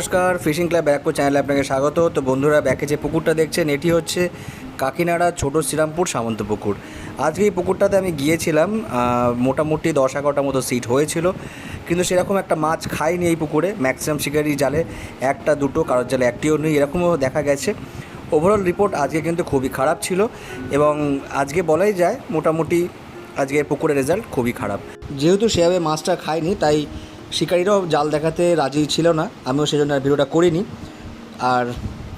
নমস্কার, fishing club Barrackpore চ্যানেলে আপনাকে স্বাগত। তো বন্ধুরা, ব্যাকে যে পুকুরটা দেখছেন, এটি হচ্ছে কাকিনাড়া ছোট শ্রীরামপুর সামন্ত পুকুর। আজকে এই পুকুরটাতে আমি গিয়েছিলাম মোটামুটি দশ এগারোটা মতো সিট হয়েছিল। কিন্তু সেরকম একটা মাছ খাইনি এই পুকুরে, ম্যাক্সিমাম শিকারি জালে একটা, দুটো, কারোর জালে একটিও নেই, এরকমও দেখা গেছে। ওভারঅল রিপোর্ট আজকে কিন্তু খুবই খারাপ ছিল এবং আজকে বলাই যায়, মোটামুটি আজকে পুকুরের রেজাল্ট খুবই খারাপ। যেহেতু সেভাবে মাছটা খায়নি তাই শিকারীরাও জাল দেখাতে রাজি ছিল না। আমিও সেজন্য আর ভিডিওটা করিনি। আর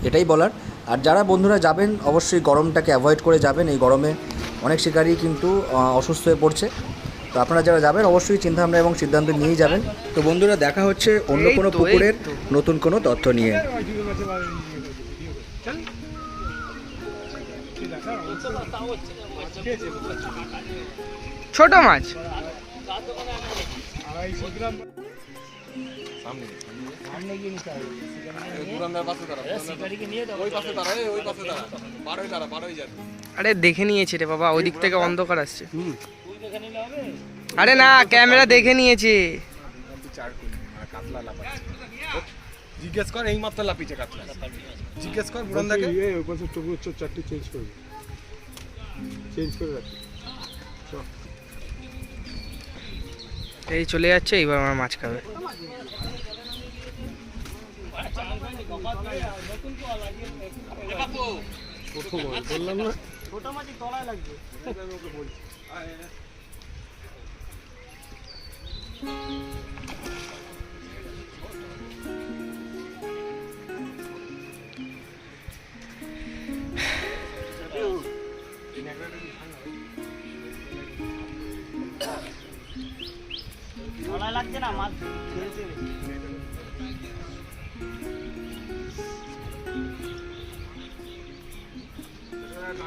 এটাই বলার। আর যারা বন্ধুরা যাবেন অবশ্যই গরমটাকে অ্যাভয়েড করে যাবেন। এই গরমে অনেক শিকারী কিন্তু অসুস্থ হয়ে পড়ছে। তো আপনারা যারা যাবেন অবশ্যই চিন্তাভাবনা এবং সিদ্ধান্ত নিয়েই যাবেন। তো বন্ধুরা দেখা হচ্ছে অন্য কোনো পুকুরের নতুন কোনো তথ্য নিয়ে। ছোট মাছ। আরে দেখে নিয়েছে রে বাবা ওই দিক থেকে অন্ধকার আসছে। আরে না ক্যামেরা দেখে নিয়েছে। জিজ্ঞেস কর এই মাত্র লাপিছে কাতলা। জিজ্ঞেস কর বুড়ান দাকে ওই পাশে চোর চারটি চেঞ্জ করবে চেঞ্জ করে রাখি। এই চলে যাচ্ছে এইবার আমার মাছ খাবে। প্রথম হয়, বললাম না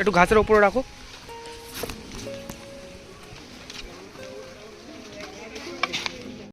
একটু ঘাসের ওপরে রাখো।